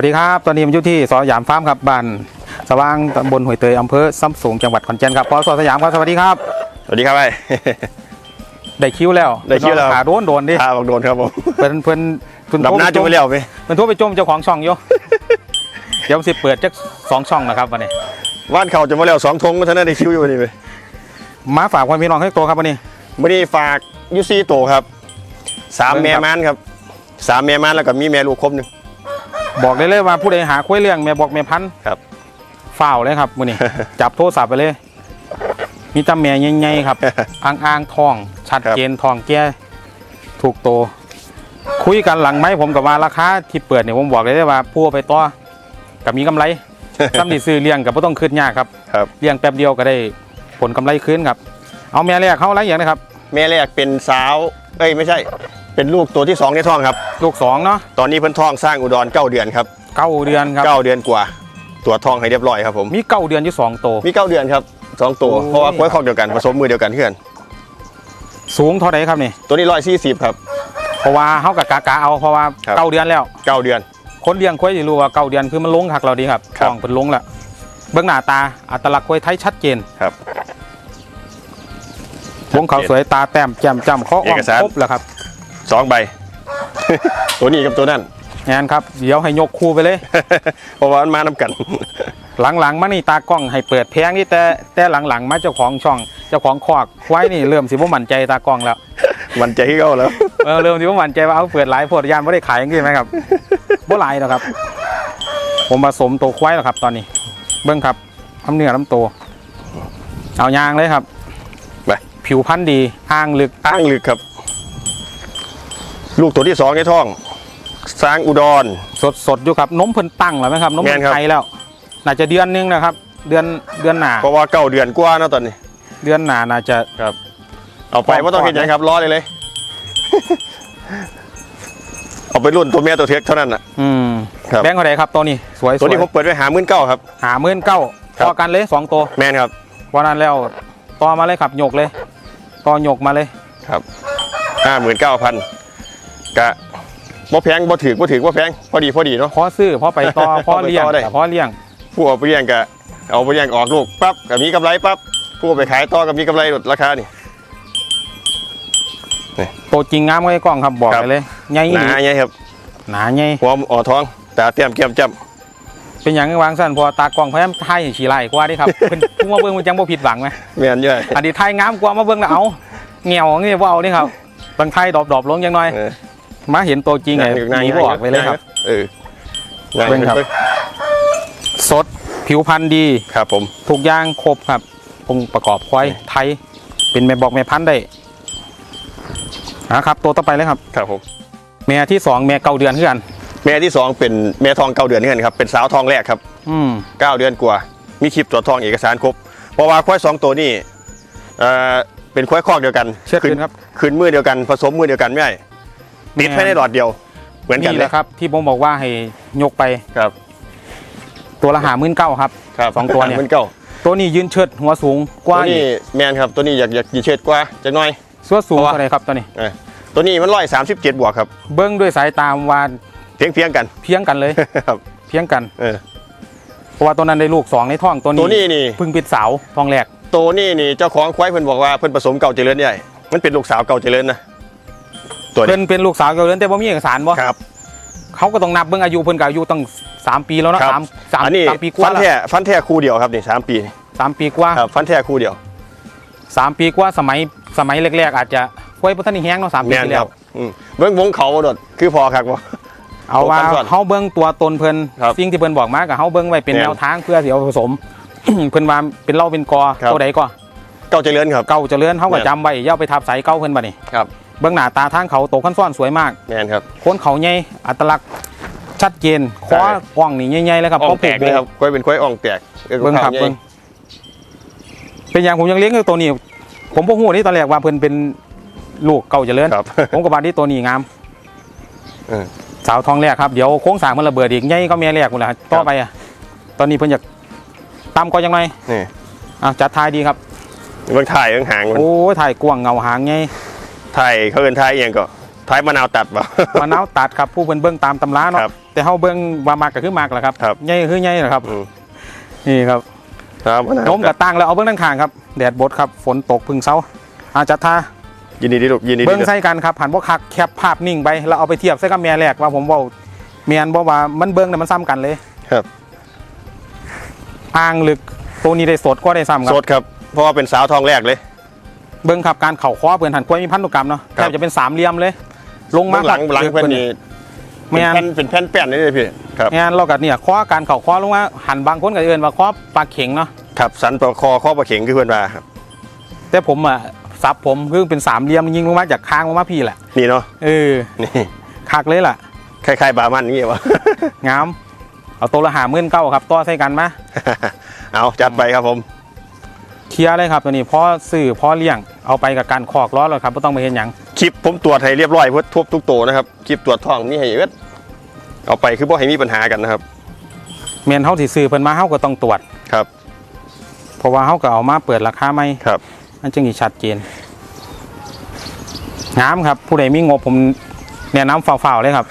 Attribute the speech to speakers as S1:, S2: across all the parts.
S1: วัสดีครับ ตอนนี้ผมอยู่ที่สยามฟาร์มครับบ้านสว่างตำบลห้วยเตยอำเภอซ้ำสูงจังหวัดขอนแก่นครับพอสสยามครับสวัสดีครับ
S2: สวัสดีครับไอ้
S1: ได้คิวแล้ว
S2: ได้คิวแล้ว
S1: ขาโดนโดนดิ
S2: ข้าบักโดนครับผม
S1: เพิ่นเพิ่นเพิ่น
S2: ดับหน้า
S1: โท
S2: จะ
S1: ร
S2: ไป
S1: ไป
S2: เลี้ยวไป
S1: เพิ่นโทรไปจมเจ้าของช่องอยู่ เดี๋ยวผมสิเปิดจักสองช่องนะครับวันนี้
S2: ว่านเขาจะมาเลี้ยวสองทงก็ท่านได้คิวอยู่นี่ไป
S1: มาฝากความพี่น้องให้ตัวครับวันนี้
S2: ไม่ได้ฝากยูซีโตครับสาม
S1: เบิ่
S2: แม่
S1: งครับ
S2: มันครับสามแม่มันแล้วก็มีแม่ลูกครบหนึ่ง
S1: บอกได้เลยว่าผู้ใดหาคุ้ยเลี้ยงแม่บอกแม่พันธุ์
S2: ครับ
S1: ฝ้าวเลยครับมื้อนี้ จับโทรศัพท์ไปเลย มีตาแม่ใหญ่ๆครับ อ่างอ่างๆทอง ชัดเจนทองแก่ถูกโตวคุยกันหลังไหมผมกับว่าราคาที่เปิดเนี่ยผมบอกเลยได้ว่าผู้เอาไปต่อกับมีกำไรซ้ำที่ซื้อเลี้ยงกับไม่ต้องคืดยากครับ
S2: ครับ
S1: เลี้ยงแป๊บเดียวก็ได้ผลกำไรคืนครับ เอาแม่แรกเขาอะไรอย่างนะครับ
S2: แม่แรกเป็นสาวเอ้ยไม่ใช่ เป็นลูกตัวที่สองในท้องครับ
S1: ลูกสองเนาะ
S2: ตอนนี้เพิ่นท้องสร้างอุดรเก้าเดือนครับ
S1: เก้าเดือนครับ
S2: เก้าเดือนกว่า ตัวท้องให้เรียบร้อยครับผม
S1: มีเก้าเดือนอยู่สองโตว
S2: มีเก้าเดือนครับสองตัว
S1: โอ้ย
S2: เพราะว่าควายคอกเดียวกันผสมมือเดียวกันเพื่อน
S1: สูงเท่าไหร่ครับนี่
S2: ตัวนี้ร้อยสี่สิบครับ
S1: เพราะว่าเขากับกากาเอาเพราะว่า
S2: ครับ
S1: เก้าเดือนแล้ว
S2: เก้าเดือน
S1: คนเลี้ยงควายจะรู้ว่าเก้าเดือนคือมันลงหักเราดีครับ
S2: ครับ
S1: ท้องเป็นลงและเบื้องหน้าตาอัตลักษณ์ควายไทยชัดเจน
S2: ครับ
S1: วงเขาสวยตาแต้มแจ่มจำข้ออ่อ
S2: เอก
S1: ง
S2: สาร
S1: ครบแล้วครับ
S2: สองใบ ตัวนี้กับตัวนั้น
S1: งานครับเดี๋ยวให้ยกคู่ไปเลย
S2: เพราะว่ามันมานำกัน
S1: หลังๆมานี่ตากล้องให้เปิดแพงนี่แต่แต่หลังๆ มาเจ้าของช่องเจ้าของคอกควายนี่เริ่มสิบ่มั่นใจตากล้องแล้ว
S2: มันใจที่เขาแล้ว
S1: เออเริ่มสิบ่มั่นใจว่าเอาเปิดหลายโพดยานบ่ได้ขายอย่างนี้ไหมครับบ่หลายหรอกครับ ผมผสมตัวควายแล้วครับ ตอนนี้ เบิ่งครับทำเนื้อลำตัวเอายางเลยครับ
S2: ไป
S1: ผิวพรรณดีอ้างลึก
S2: อ้างลึกครับ ลูกตัวที่สองในท้อง สร้างอุดร
S1: สดสดๆอยู่ครับนมเพิ่นตั้งแล้วไหมครับนม
S2: แม่
S1: เพิ่
S2: น
S1: น
S2: ครับ
S1: ไทยแล้ว น่าจะเดือนหนึงนะครับ เดือนเดือนหนา
S2: เพราะว่าเก้าเดือนกว่าเนาะตอนนี้
S1: เดือนหนาน่าจะ
S2: เอาไป
S1: พร้อม
S2: ไม่ต้องเห็นใจครับรอเลยเลย เอาไปรุ่นตัวเมียตัวเท็กเท่านั้นน่ะ
S1: อืม
S2: ครับ
S1: แบงค์เท่าไหร่ครับตัวนี้สวย
S2: ตัวนี้ผมเปิดไว้หาหมื่นเก้าครับ
S1: หาหมื่นเก้า
S2: ครับ
S1: ต่อกันเลยสองตัว
S2: แมนครับ
S1: วันนั้นแล้วต่อมาเลยครับโยกเลยต่อโยกมาเลย
S2: ครับห้าหมื่นเก้าพัน กะบ่แพงบ่ถือบ่ถือบ่แพงพอดีพอดีเนาะ
S1: พอซื้อพอไปต่อพอเลี้ยง
S2: พอไปต่อได้
S1: แต่พอเลี้ยง
S2: ผู้เอาไปเลี้ยงกะเอาไปเลี้ยงออกลูกปั๊บก็มีกำไรปั๊บผู้เอาไปขายต่อก็มีกำไรลดราคานี่
S1: ตัวจริงงามไว้กล้องครับบอก
S2: ครับ
S1: ไปเลยใหญ่
S2: หนาไงครับ
S1: หนาใหญ่
S2: หัวอ่อท้องตาเตรียมแก้มจ้
S1: เป็นอย่างวางสั้นพอตากล้องพยายามถ่ายให้ฉีไล่กว่าเดิครับเพิ่นผู้มาเบิ่งมันจังบ่ผิดหวังไหมำ
S2: แม่นเยอะ
S1: อันนี้ถ่ายงามกว่ามาเบิ่งแล้วเอาเงียวงี้บ่เอานี่ครับบางถ่ายดรอปๆลงจังหน่อย
S2: เออ
S1: มาเห็นตัวจริงไงหนีบออกไปเลยครับ
S2: เออง่าย
S1: เบิ่งครับ สดผิวพรรณดี
S2: ครับ ผม
S1: ทุกอย่างครบครับองค์ประกอบควายไทย เป็นแม่บอกแม่พันธุ์ได้นะครับ ตัวต่อไปเลยครับ
S2: ครับผม
S1: แม่ที่สองแม่เก้าเดือนเพื่อน
S2: แม่ที่สองเป็นแม่ทองเก้าเดือนนี่ครับเป็นสาวทองแรกครับ
S1: อืม
S2: เก้าเดือนกว่า มีคลิปตรวจทองเอกสารครบเพราะว่าควายสองตัวนี้เอ่อเป็นควายคอกเดียวกัน
S1: เชื่อคืนครับ
S2: คืนมือเดียวกันผสมมือเดียวกันไม่ใช่ ติดภายในหลอดเดียว เหมือนกัน
S1: นี่
S2: เล
S1: แห
S2: ย
S1: ละครับ ที่ผมบอกว่าให้ยกไป
S2: ครับ
S1: ตัวละหามื่นเก้าครับ
S2: ครับ
S1: สองตัวเนี่ย
S2: มันเก้า
S1: ตัวนี้ยืนเชิดหัวสูงก
S2: ตัว
S1: ว่าอี
S2: นี้
S1: ก
S2: แมนครับตัวนี้อยากอยากยีเชิดกว่าจะน้อย
S1: ส่วนสูง
S2: เพราะว่า
S1: เท่าไหรครับตัวนี้
S2: เออตัวนี้มันร้อยสามสิบเจ็ดบวกครับ
S1: เบิ้งด้วยสายตามวาน
S2: เพียงเพียงกัน
S1: เพียงกันเลย
S2: ครับ
S1: เพียงกัน
S2: เออ
S1: เพราะว่าตัวนั้นได้ลูกสองในท้องตัว
S2: ตัว
S1: นี้
S2: นี้นี่
S1: เพึ่งปิดเสาท้องแรก
S2: ตัวนี้นี่เจ้าของควายเพิ่นบอกว่าเพิ่นผสมเก่าเจริญใหญ่มันเป็นลูกสาวเก่าเจริญนะ ตัวนี้
S1: เพิ่นเป็นลูกสาวเกาเลือนแต่บ่มีเอกสารบ่
S2: ครับ
S1: เขาก็ต้องนับเบิ้งอายุเพิ่นก็อายุตั้งสามปีแล้วเนาะ
S2: ครับ
S1: สามสาม
S2: อันนี้
S1: สามปีกว่า
S2: ฟัน
S1: แล้ว
S2: แท้ฟันแท้คู่เดียวครับนี่สามปี
S1: สามปีกว่า
S2: ครับฟันแท้คู่เดียว
S1: สามปีกว่าสมัยสมัยแรกๆ อาจจะควยพุทธนิแห้งเนาะสามปี
S2: แม่น
S1: ที่
S2: ค
S1: แล้
S2: รั
S1: ว
S2: บอืมเบิ่งวงเขาโดดคือพอครับบ่
S1: เอาว่า
S2: ผมฟังก่อน
S1: เฮาเบิ้งตัวตนเพิ่น
S2: ครับ
S1: สิ่งที่เพิ่นบอกมากับเฮาเบิ้งไว้เป็น
S2: แม่น
S1: แนวทางเพื่อสิเอาผสม เพิ่นว่าเป็นเหล่าเป็นกอ
S2: ครับ
S1: ตัวใดก็
S2: เก่าเจริญครับ
S1: เก่าเจริญเฮาก็
S2: แม่น
S1: จำไว้อย่าเอาไปทับใส่เก่าเพิ่นบัดนี้
S2: ครับ
S1: เบิ้งหน้าตาทางเขาโตขั้นซ้อนสวยมาก
S2: แม่นครับ
S1: โคนเขาใหญ่อัตลักษณ์ชัดเจนคอ
S2: ใช่
S1: กว้างนี่ใหญ่ๆเลยครับ
S2: อ่อง
S1: พ
S2: แตกเลยครับควายเป็นควายอ่องแตกออ
S1: เบิ้งครับ
S2: ขาใหญ่
S1: เบิ้งเป็นอย่างผมยังเลี้ยงอยู่ตัวนี้ ผมบ่ฮู้นี่ตอนแรกว่าเพิ่นเป็นลูกเก่าเจริญ
S2: ครับ
S1: ผมก็บาที่ตัวนี้งาม
S2: เออ
S1: สาวทองแรกครับเดี๋ยวโค้งสร้างมันระเบิดอีกใหญ่ก็แม่แรกหมดแล้วต่อไปอะตอนนี้เพิ่นอยากตามก็ยังไง
S2: นี่
S1: อะจัดทายดีครับ
S2: เบิ่งถ่ายเบิ่งหางมัน
S1: โอ้ยถ่ายกว้างเงาหางไง
S2: ถ่ายเขาเอิ้นถ่ายเอียงก็ท้ายมะนาวตัดบ่
S1: มะนาวตัดครับผู้เพิ่นเบิ่งตามตำราเนาะ
S2: ครับ
S1: แต่เฮาเบิ่งว่ามากก็คือมากแหละครับ
S2: ครับ
S1: ใหญ่ก็คือใหญ่แหละครับ
S2: อืม
S1: นี่ครับ
S2: ครับมะนาว
S1: ล้มกับตั้งแล้วเอาเบิ่งด้านข้างครับแดดบดครับฝนตกพึ่งเช้าอาจจะทา
S2: ยินดีดีลูกยินดีดี
S1: เบิ่งใส่กันครับหันบ่คักแคปภาพนิ่งไปแล้วเอาไปเทียบใส่กับแม่แรกว่าผมเว้าแม่นบ่ว่ามันเบิ่งน่ะมันซ้ำกันเลย
S2: ครับ
S1: อ่างลึกตัวนี้ได้สดก็ได้ซ้ำครั
S2: ส
S1: บ
S2: ดครับเพราะว่าเป็นสาวทองแรกเลย
S1: เบิ่งครับการเข่าคอเพิ่นหันกล้วยมีพันธุกรรมเนาะ
S2: ครั
S1: แท
S2: บบ
S1: จะเป็นสามเหลี่ยมเลย ลงมา
S2: เบื้องหลังหลังเพื่อนนี่
S1: แม่น
S2: เป็นแผ่นเป็นแผ่นแป้นนี่เลยพี่ครับ
S1: งานเรากัเนี่ยข้อการเข่าข้อลงมาหันบางคนก็เอินว่าข้อปลาเข็งเนาะ
S2: ครับสันปลาคอข้อปลาเข็งคือเพื่อนว่าครับ
S1: แต่ผมอะซับผมคือเป็นสามเหลี่ยมยิงลงมาจากค้างลงมาพี่แหละ
S2: นี่เนาะ
S1: เออ
S2: นี่
S1: คักเลยล่ะ
S2: คล้ายๆบามันนี่วะ
S1: งามเอาตัวละหาหมื่นเก้าครับต่อใส่กันมา
S2: เอาจัดไปครับผม
S1: เคลียร์เลยครับตัวนี้พ่อสื่อพ่อเลี้ยงเอาไปกับการคอกล้อเลยครับไม่ต้องไปเห็นหยัง
S2: คลิปผมตรวจให้เรียบร้อยเพื่อทุบทุกตัวนะครับคลิปตรวจท้องมีให้เอิดเอาไปคือบ่ให้มีปัญหากันนะครับ
S1: เมียนเฮาที่ซื้อเพิ่นมาเฮาก็ต้องตรวจ
S2: ครับ
S1: เพราะว่าเฮาก็เอามาเปิดราคาใหม่
S2: ครับ
S1: อันจึงสิชัดเจนงามครับ ผู้ใดมีงบผมแนะนำฝ่าวๆเลยครับ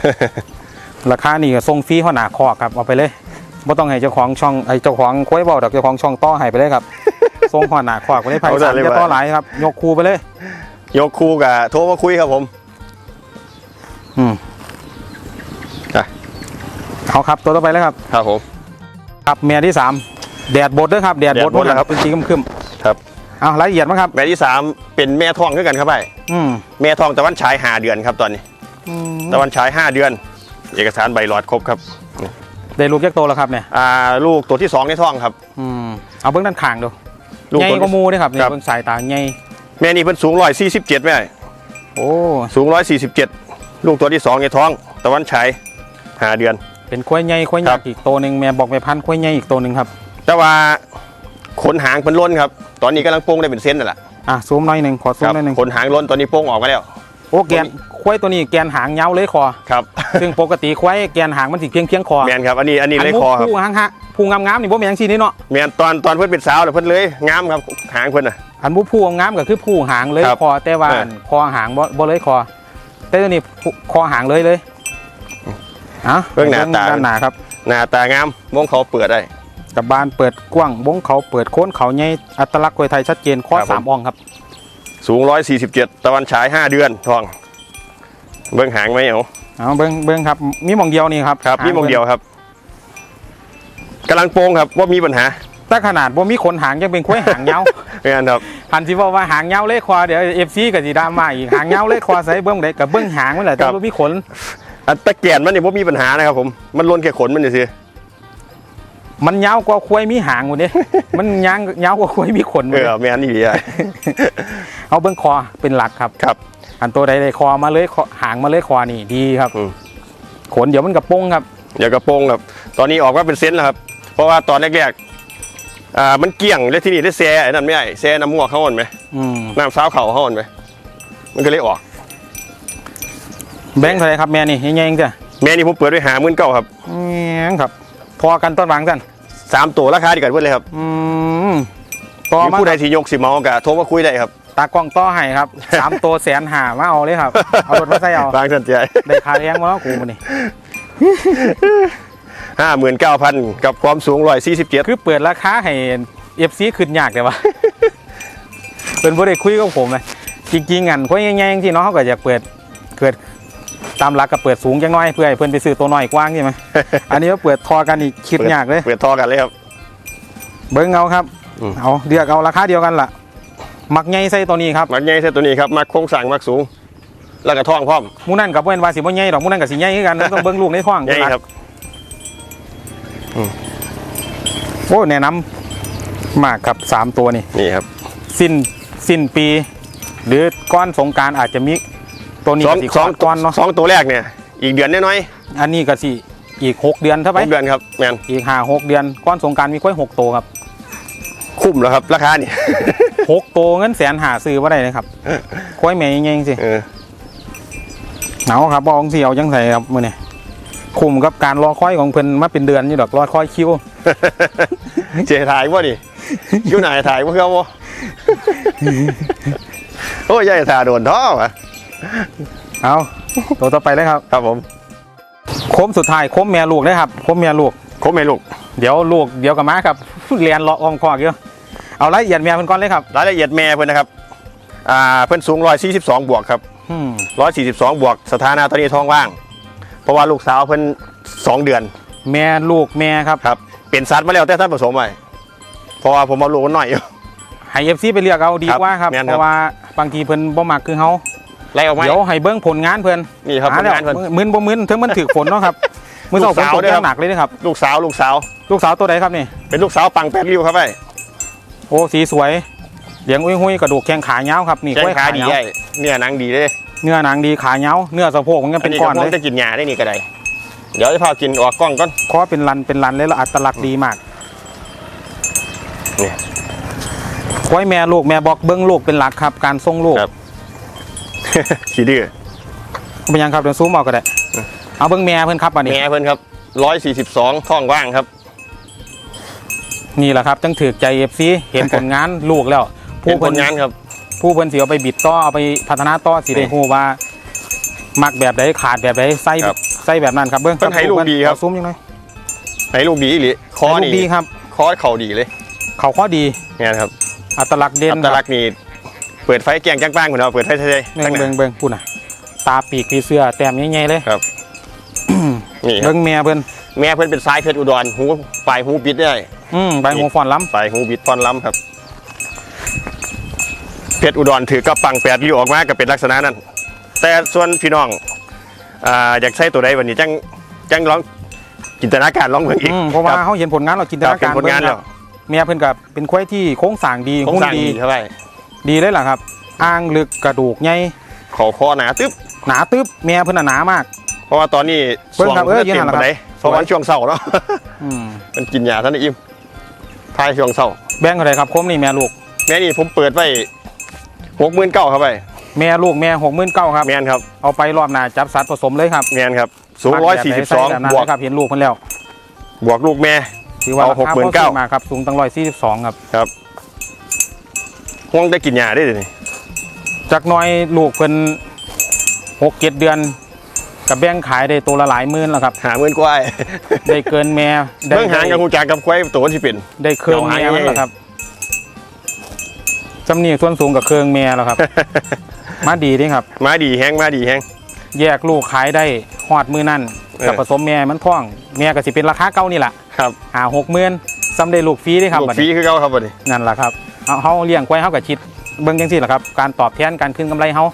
S1: ราคานี่ก็ส่งฟรีข้อหนาคอกครับเอาไปเลยบ่ต้องให้เจ้าของช่องไอ้เจ้าของควยเบาดอกเจ้าของช่องต่อให้ไปเลยครับ ส่งข้อหนาคอกไปเลยไผ่
S2: เอาได้
S1: สาม
S2: เลย
S1: จะ
S2: ว่ะ
S1: ต่อหลายครับ ยกคูไปเลย
S2: ยกคู่กับโทรมาคุยครับผม
S1: อืม
S2: อะ
S1: เอาครับตัวต่อไปเลยครับ
S2: ครับผม
S1: ครับเมียที่สามแดดบดด้วยครับแดดบด
S2: แดดบดแล้วครับ
S1: เป็นสีคึม
S2: ครับ
S1: ๆเอารายละเอียดมั้งครับ
S2: แม่ที่สามเป็นแม่ท้องด้วยกันครับไป
S1: อืม
S2: แม่ท้องตะวันฉายห้าเดือนครับตอนนี้
S1: อืม
S2: ตะวันฉายห้าเดือน เอกสารใบหลอดครบครับ
S1: ได้ลูกยักษ์โตแล้วครับเนี่ย
S2: อ่าลูกตัวที่สองในท้องครับ
S1: อืมเอาเบิ้งด้านข้างดู
S2: ลูก
S1: ใหญ่
S2: ตัว
S1: กว่าหมูด้วยครับนี่
S2: ครับ
S1: เบิ้งสายตาใหญ่
S2: แม่นี่เพิ่นสูงร้อยสี่สิบเจ็ดแม่
S1: โอ้
S2: สูงร้อยสี่สิบเจ็ดลูกตัวที่สองในท้อง ตะวันฉายห้าเดือน
S1: เป็นควายใหญ่ควาย
S2: ค
S1: ยั
S2: รั
S1: ก
S2: บ
S1: ษ์อีกตัวหนึ่งแม่บอกแม่พันธุ์ควายใหญ่อีกตัวหนึ่งครับ
S2: แต่ว่าขนหางเพิ่นล้นครับ ตอนนี้กำลังโป้งได้เป็นเส้นนั่นแหละ
S1: อะซูมหน่อยหนึ่งขอซู
S2: ค
S1: ม
S2: รับ
S1: หน่อยหนึ่ง
S2: ขนหางล้นตอนนี้โป้งออกมาแล้ว
S1: โอ้แกนควายตัวนี้แกนหางยาวเลยคอ
S2: ครับ
S1: ซึ่งปกติควายแกนหางมันสิเพียงเพียงคอ
S2: แมนครับอันนี้อันนี้เลยคอครับ
S1: ผู้หางฮะผู้งามๆนี่บ่แม่นจังซี่นี่เนาะ
S2: แมนตอนตอนเพิ่นเป็นสาวแล้วเพิ่นเลยงามครับหางเพิ่นน่ะ
S1: อันผู้ผู้งามก็คือผู้หางเลย
S2: ครับ
S1: คอแต่ว่า
S2: เออ
S1: คอหางบ่บ่เลยคอแต่ตัวนี้ผู้คอหางเลยเลยอะ
S2: เบิ่งหน้าตา
S1: ด้านหน้าครับ
S2: หน้าตางามมองเขาเปิดได้
S1: กับบานเปิดกว้างบงเขาเปิดโค้นเขาใหญ่อัตลักษณ์กล้วยไทยชัดเจนข้อ
S2: ครับผม
S1: สามอ่องครับ
S2: สูง 147 ตะวันฉาย 5 เดือนทอง เบิ้งหางไหมเอา
S1: เอาเบิ้งเบิ้งครับ มีหมองเดียวนี่ครับ
S2: ครับ
S1: หา
S2: มีมองเดียวครับกำลังโป้งครับว่ามีปัญหา
S1: แต่ขนาดว่ามีขนหางยังเป็นกล้วยหางเงา
S2: แม่นครับ
S1: พันที่บอกว่าหางเงาเลยคอเดี๋ยวเอฟซีกับสีดรามาอีกหางเงาเลยคอใส่เบิ้งได้กับเบิ้งหางมันแหละแต่
S2: ครับ
S1: ว่ามีขน
S2: อันตะเกียนมันนี่ว่ามีปัญหานะครับผมมันล้นแค่ขนมันนี่สิ
S1: มันเงากว่าควายมีหางหมดเด้ มันยางเงากว่าควายมีขนหม
S2: เอ
S1: ด
S2: อ
S1: เด้
S2: แม่นนี่ดีอะ
S1: เอาเบิ้งคอเป็นหลักครับ
S2: ครับ
S1: อันตัวใดได้คอมาเลยคอหางมาเลยคอนี่ดีครับ
S2: อืม
S1: ขนเดี๋ยวมันกระโปงครับ
S2: เดี๋ยวกระโปรงครับ ตอนนี้ออกมาเป็นเซนแล้วครับ เพราะว่าตอนแรกๆอ่ามันเกี่ยงแล้วที่นี่ได้แซ่ไอ้นั่นไม่ได้แซ่น้ำมั่วเข้าอ่อนไหม
S1: อืม
S2: น้ำสาวเข่าเข้าอ่อนไหมมันก็เลยออก
S1: แบงค์เท่าไหรครับแม่นี่ยังไงจ้ะ
S2: แม่นี่ผมเปิดไว้หาหมื่นเก้าครับ
S1: แม่งครับ พอกันต้นวางกัน
S2: สามตัวราคาเดียวกันเพื่อนเลยครับ
S1: อืมต่อ
S2: มี
S1: มา
S2: ผู้ใดที่ยกสิเมากะโทรมาคุยได้ครับ
S1: ตากล้องต่อให้ครับสามตัวแสนหามาเอาเลยครับเอารถมาใส่เอา
S2: บางสันใจ
S1: ได้ค่าเลี้ยงมาแล้วกูมันนี่
S2: ห้าหมื่นเก้าพันกับความสูงร้อยสี่สิบเจ็ด
S1: คือเปิดราคาให้เอฟซีขึ้นยากแต่ว่าเป็นบ่ได้คุยกับผมเลยจริงๆอันคุยง่ายๆจริงๆเนาะเขาก็อยากเปิดเกิด ตามหลักก็เปิดสูงจังน้อยเพื่อให้เพื่อนไปซื้อตัวน้อยกว้างใช่ไหมอันนี้ก็เปิดทอกันอีกคิดยากเลย
S2: เปิดทอกันเลยครับ
S1: เบิ้งเอาครับ
S2: อืม
S1: เอาเลือกเอาราคาเดียวกันล่ะ มักใหญ่ใส่ตัวนี้ครับ
S2: มักใหญ่เส้นตัวนี้ครับมักโครงสั่งมักสูง แล้วก็ท้องพร้อม
S1: หมูนั่นกับเพื่อนว่าสิบ่ใหญ่ดอกหมูนั่นกับสิใหญ่คือกันต้องเบิ้งลูกในท้อง
S2: ใหญ่ครับ
S1: โอ้แนะนำมากครับสามตัวนี่
S2: นี่ครับ
S1: สิ้นสิ้นปี หรือก้อนสงกรารอาจจะมี ตัวนี้
S2: สอง
S1: ก็สิ
S2: สอง
S1: ก้อนเนาะ
S2: สองตัวแรกเนี่ย อีกเดือนน้อย
S1: อันนี้ก็สิอีกหกเดือนเท่า
S2: ๆ
S1: ไห
S2: ห
S1: ร่
S2: กเดือนครับแมน
S1: อีกห้าหกเดือนก้อนสงกรารมีค่อยหกตัวครับ
S2: คุ้มแล้วครับ ราคานี่
S1: หกตัวเงินแสนหาซื้อว่าได้เลยครับ ค่อยแม่ยังไงสิ
S2: เออ
S1: เอาครับบองสิเอาจังไสครับมื้อนี้คุ้มกับการรอคอยของเพิ่นมาเป็นเดือนอยู่ดอกรอคอยคิว
S2: เจถ่ายว่าดิอยู่ไหนถ่ายว่าเขาบ่ โอ้ยใหญ่ถ่ายโดนท่อวะ
S1: เอาตัวต่อไปเลยครับ
S2: ครับผม
S1: โค้มสุดท้ายโค้มแม่ลูกเลยครับโค้มแม่ลูก
S2: ครบไหมลูก
S1: เดี๋ยวลูกเดี๋ยวกับมาครับเรียนเลาะอองคอกเยอะเอาละเอียดแม่เพิ่นก่อนเลยครับ
S2: รายละเอียดแม่เพื่อนนะครับอ่าเพื่อนสูงร้อยสี่สิบสองบวกครับ
S1: อืม
S2: ร้อยสี่สิบสองบวกสถานะตอนนี้ท้องว่าง เพราะว่าลูกสาวเพื่อนสองเดือน
S1: แม่ลูกแม่ครับ
S2: ครับเปลี่ยนสัตว์มาแล้วแต่ท่านผสมไปเพราะว่าผมเอาลูกมันหน่อยอยู่
S1: ให้เอฟซีไปเลือกเอาดีกว่าครับ
S2: แม่น
S1: เพ
S2: ครับ
S1: ราะว่าบางทีเพิ่นบ่มักคือเฮา
S2: ไล่ออกมา
S1: เดี๋ยวให้เบิ่งผลงานเพิ่น
S2: นี่ครับผล
S1: หแล้ว
S2: งานเพื่อน
S1: มึนบ่มึนถึงมันถึกฝนเนาะครับ มื้อเช้าฝนตก
S2: ลูกสาวด้วยครับ
S1: หนักเลยนะครับ
S2: ลูกสาวลูกสาว
S1: ลูกสาวตัวใดครับนี่
S2: เป็นลูกสาวปังแปดริ้วครับไป
S1: โอ้สีสวยเลี้ยงอุ้ยหุยกระดูกแข้งขายาวครับนี่
S2: แข้
S1: กล้
S2: ง
S1: วย
S2: ขา
S1: ขา
S2: ดี
S1: ยาว
S2: ไอ้เนื้อหนังดีเลย
S1: เนื้อหนังดีขายาวเนื้อสะโพกมันก็
S2: อั
S1: เป็น
S2: นี้
S1: ก้
S2: ก็
S1: อน
S2: ค
S1: เล
S2: ง
S1: ย
S2: จะกินหญ้าได้นี่ก็ได้ เดี๋ยวจะพากินออกกล้องก่อน
S1: คอเป็นรันเป็นรันเลยแล้วอัตลักษณ์ดีมาก
S2: นี่
S1: ควายแม่ลูกแม่บอกเบิ้งลูกเป็นหลักครับ การส่งลูก
S2: ครับ ขี้ดื้อ
S1: เป็นยังครับเดี๋ยวซูมเอาก็ได้ เอาเบิ้งแม่เพิ่นครับอันนี้
S2: แม่เพื่อนครับร้อยสี่สิบสองท้องว่างครับ
S1: นี่แหละครับจังถือใจเอฟซีเห็นผลงานลูกแล้ว
S2: เป็นผ
S1: เพิ่
S2: ลงานครับ
S1: ผู้เพิ่นสิเอาไปบิดต่อเอาไปพัฒนาต่อสิได้
S2: นี่
S1: ฮู้ว่า มักแบบใดขาดแบบใดใส่
S2: ครับ
S1: ใส่แบบนั้นครับเบิ้ง
S2: เพิ่นให้ลูกดีครับ
S1: เอาซูมยังไง
S2: ให้ลูกดีอีหรือคอ
S1: ให้ลูก
S2: นี่
S1: ดีครับ
S2: คอเข่าดีเลย
S1: เขาข้อดี
S2: เนี่ยครับ
S1: อัตลักษณ์เด่น
S2: อัตลักษณ์นี่ เปิดไฟแกงจ้างป้างคนเราเปิดไฟเท่ๆ
S1: เบิ่
S2: ทั้
S1: ง
S2: งนั้
S1: เบิ่
S2: น
S1: งเบิ่งพูดน่ะ ตาปีกผีเสื้อแต้มใหญ่ๆเลย
S2: ครับนี่ครับ
S1: เบิ่งแม่เพิ่น
S2: แม่เพื่อนเป็นสายเพชรอุดรหูปลายหูปิดได้
S1: อืมใบหูฟอนล้ำ
S2: ปลายหูบิดพรล้ำครับ เพชรอุดรถือกระปังแปดริ้วออกมาก็เป็นลักษณะนั้น แต่ส่วนพี่น้องอ่าอยากใช้ตัวใดวันนี้จังจังลองจินตนาการลองเบิ่งอีก
S1: อืมเพราะว่า
S2: คบ
S1: เขาเห็นผลงานเราจินต
S2: ครับ
S1: นา
S2: เป็
S1: การ
S2: นผลงาน
S1: เบิ่
S2: แล้ว
S1: ครับแม่เพิ่นกับเป็นควายที่โค้งสร้างดี
S2: โครง
S1: หุ่น
S2: สร้าง
S1: ดี
S2: ดีเท่าไหร่
S1: ดีเลยล่ะครับอ้างลึกกระดูกใหญ่
S2: ขอคอหนาตึ๊บ
S1: หนาตึ๊บแม่เพิ่นน่ะหนามาก
S2: เพราะว่าตอนนี้
S1: เบิ่งครับ
S2: ช่ว
S1: เอ้ย
S2: เต็
S1: ยืนหั
S2: ม
S1: นหลัง
S2: ปานใด
S1: ครับ
S2: เพราะว่าช่วงเศร้าเนาะ
S1: อืม
S2: มันกินยาท่านได้อิ่มทายช่วงเศร้า
S1: แบ่งเท่าไหร่ครับโคมนี่แม่ลูก
S2: แม่นี่ผมเปิดไว้หกหมื่นเก้าเข้าไป
S1: แม่ลูกแม่หกหมื่นเก้าครับ
S2: แมนครับ
S1: เอาไปรอบหน้าจับสัตว์ผสมเลยครับ
S2: แมนครับสูงร้อยสี่สิบสอง
S1: แบบนั้น
S2: บวก
S1: นะครับเห็นลูกเพิ่นแล้ว
S2: บวกลูกแม่
S1: ถือว่า
S2: เอา
S1: ราคา
S2: 69,000
S1: พอซื้อมาครับสูงตั้งร้อยสี่สิบสองครับ
S2: ครับ ห่วงได้กินยาได้เลย
S1: จากหน้อยลูกเพิ่นหกเจ็ดเดือนกับแบ่งขายได้ตัวละหลายหมื่นแล้วครับ
S2: หาเงินกว่าไอ้
S1: ได้เกินแม่ได้
S2: เบิ่งหางกับหูจากกับควายตัวที่เป็น
S1: ได้เครื่องแม่มันแล้วครับจำเนียงส่วนสูงกับเครื่องแม่แล้วครับ มาดีเด้ครับ
S2: มาดีแห้งมาดีแห้ง
S1: แยกลูกขายได้ฮอดมือนั่น
S2: เออ
S1: กับผสมแม่มันท่อง แม่ก็สิเป็นราคาเก่านี่แหละ
S2: ครับ
S1: หาหกหมื่นซ้ำได้ลูกฟรีเด้ครับ
S2: ลูก
S1: บัด
S2: ฟรี
S1: นี้
S2: คือเขาครับบัดนี้
S1: นั่นแหละครับ เอาเฮาเลี้ยงไว้เฮากับชิดเบิ่งจังซี่แหละครับ การตอบแทนการคืนกำไรเฮา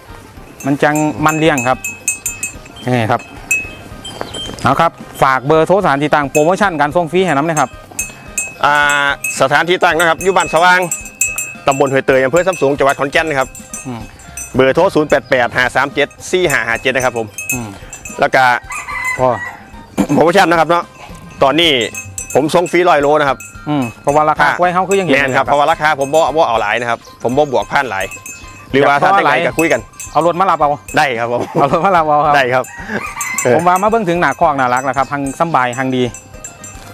S1: มันจังมันเลี้ยงครับนี่ครับเอาครับ ฝากเบอร์โทรสถานที่ต่างโปรโมชั่นการส่งฟรีให้น้ำนะครับ
S2: อ่าสถานที่ตั้งนะครับอยู่บ้านสว่างตำบลห้วยเตยอำเภอซ้ำสูงจังหวัดขอนแก่นนะครับ
S1: อืม
S2: เบอร์โทร 0 8 8 5 3 7 4 5 5 7 นะครับผม
S1: อืม
S2: แล้วก็
S1: พอ
S2: โปรโมชั่นนะครับเนาะตอนนี้ผมส่งฟรีร้อยโลนะครับ
S1: อืมเพราะว่าราคา
S2: ค่ะ
S1: ไว้เฮาคือยังเห็
S2: แม
S1: น
S2: น
S1: อยู่
S2: ครับเพราะว่าราคาผมบ่บ่เอาหลายนะครับ ผมบ่บวกพันหลาย หรือว่าถ้าได้ไกลก็คุยกัน
S1: เอารถมารับเอา
S2: ได้ครับผม
S1: เอารถมารับเอาครับ
S2: ได้ครับเออ
S1: ผมว่ามาเบิ่งถึงหน้าคอกน่ารักแล้วครับหังสำบายหังดี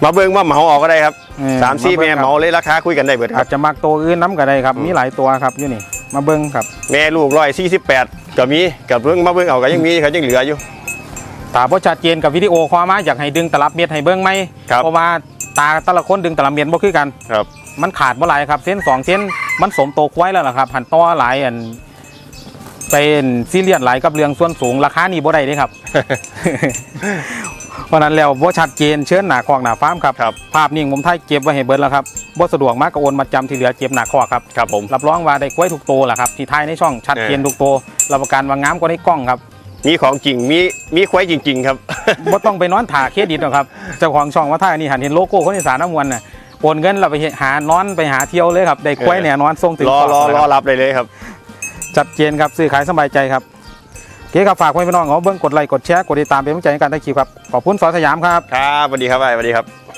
S2: มาเบิ่งว่าเหมาออกก็ได้ครับ
S1: เออ
S2: สามสี่
S1: บิ่
S2: แม่
S1: งครับ
S2: เหมาเลยราคาคุยกันได้เบิดค
S1: อา
S2: รั
S1: จ
S2: บ
S1: จะมักตัวอื่นน้ำก็ได้ครับ
S2: อืม
S1: มีหลายตัวครับอยู่นี่มาเบิ้งครับ
S2: แม่ลูกร้อยสี่สิบแปดก็มีกับเบิ่งมาเบิ่งเอาก็ยังมีเขายังเหลืออยู่
S1: ตาบ่ชัดเจนกับวิดีโอคอลมาอยากให้ดึงตลับเม็ดให้เบิ้งไหม
S2: ครับ
S1: เพราะว่า ตาแต่ละคนดึงตลับเม็ดบ่คือกัน
S2: ครับ
S1: มันขาดบ่หลายครับ เส้นสองเส้นมันสมโตควายแล้วล่ะครับหันต่อหลายอันเป็นซีเรียสหลายกับเรื่องส่วนสูงราคานี่บ่ได้เด้ครับ เพราะฉะนั้นแล้วบ่ชัดเจนเชิญหน้าคอกหน้าฟาร์มครับ
S2: ครับ
S1: ภาพนิ่งผมถ่ายเก็บไว้ให้เบิดแล้วครับบ่สะดวกมากก็โอนมาจำที่เหลือเก็บหน้าคอกครับ
S2: ครับผม
S1: รับรองว่าได้กล้วยทุกโตวแหละครับที่ท้ายในช่องชัดเจน
S2: เออ
S1: ทุกโตวรับประกันว่างามกว่าในกล้องครับ
S2: มีของจริงมีมีควายจริง ๆ ครับ
S1: บ่ต้องไปนอนถ่าเครดิตหรอกครับเจ้าของช่องว่าท่านี่หันเห็นโลโก้คนอีสานน้ำมวลน่ะโอนเงินเราไปหานอนไปหาเที่ยวเลยครับได้กล้วย
S2: เออ
S1: เนี่ยนอนส่งถึง
S2: รอ
S1: กล่อง
S2: รอ
S1: นะ
S2: ร
S1: ค
S2: อ
S1: รับ
S2: รับเลยเลยครับ
S1: ชัดเจนครับซื้อขายสบายใจครับโอเคครับฝากไว้พี่น้องเอาเบิ้งกดไลค์กดแชร์กดติดตามเป็นกำลังใจในการได้คลิปครับขอบคุณสอสยามครับ
S2: ครับสวัสดีครับสวัสดีครับ